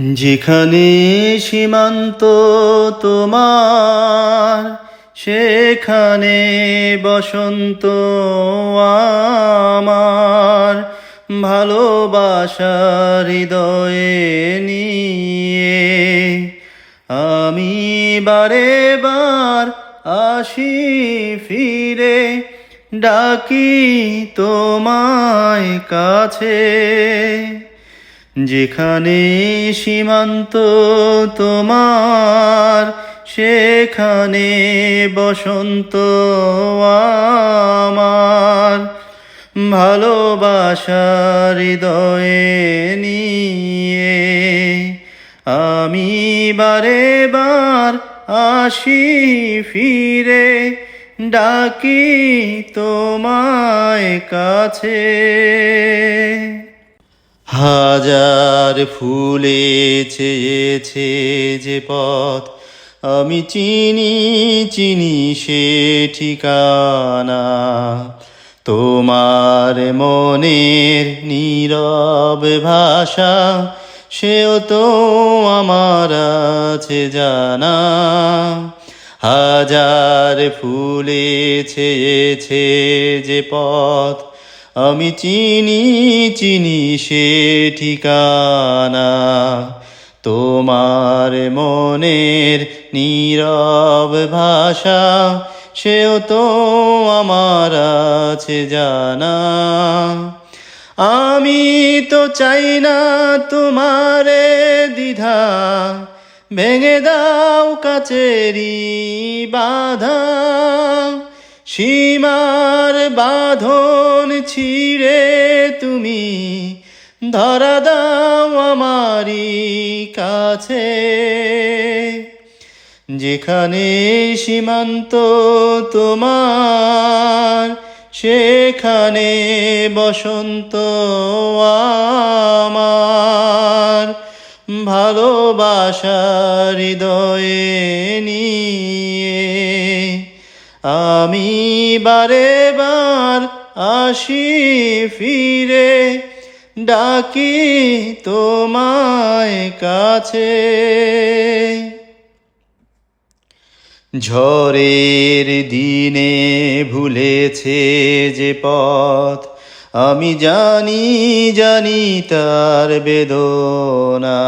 যেখানে সীমান্ত তোমার, সেখানে বসন্ত আমার। ভালোবাসার হৃদয়ে নিয়ে আমি বারে বার আসি ফিরে, ডাকি তোমায় কাছে। যেখানে সীমান্ত তোমার, সেখানে বসন্ত আমার। ভালোবাসার হৃদয়ে নিয়ে আমি বারে বার আসি ফিরে, ডাকি তোমায় কাছে। হাজার ফুলে চেয়েছে যে পথ। আমি চিনি চিনি সে ঠিকানা। তোমার মনের নীরব ভাষা, সেও তো আমার আছে জানা। হাজার ফুলে ছেয়েছে যে পথ। আমি চিনি চিনি সে ঠিকানা। তোমার মনের নীরব ভাষা, সেও তো আমার আছে জানা। আমি তো চাই না তোমারে দ্বিধা, ভেঙে দাও কাচেরি বাধা। সীমার বাঁধন ছিঁড়ে তুমি। ধরা দাও আমারি কাছে। যেখানে সীমান্ত তোমার, সেখানে বসন্ত আমার। ভালোবাসার হৃদয়ে নিয়ে আমি বারে বার আসি ফিরে, ডাকি তোমায় কাছে। ঝড়ের দিনে ভুলেছে যে পথ, আমি জানি জানি তার বেদনা।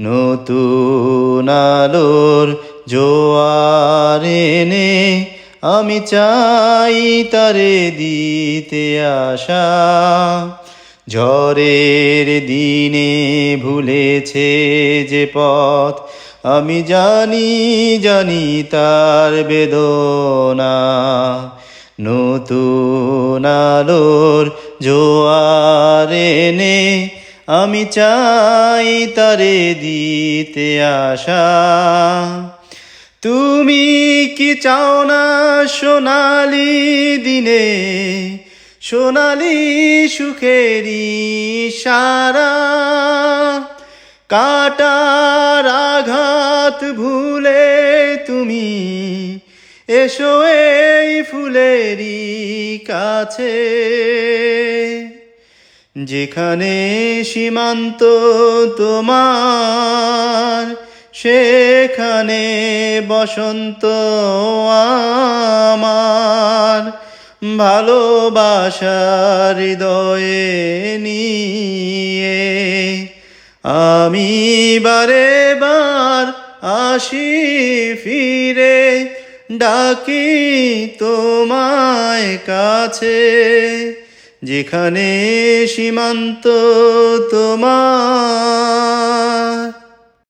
নতুন আলোর জোয়ার এনে আমি চাই তারে দিতে আসা ঝড়ের দিনে ভুলেছে যে পথ, আমি জানি জানি তার বেদনা। নতুন আলোর জোয়ার আমি চাই তারে দিতে আসা তুমি কি চাও না সোনালি দিনে? সোনালি সুখেরি সারা। কাটার আঘাত ভুলে তুমি এসো এই ফুলেরই কাছে। যেখানে সীমান্ত তোমার সেখানে বসন্ত আমার ভালোবাসার হৃদয়ে নিয়ে। আমি বারে বার আসি ফিরে, ডাকি তোমায় কাছে। যেখানে সীমান্ত তোমার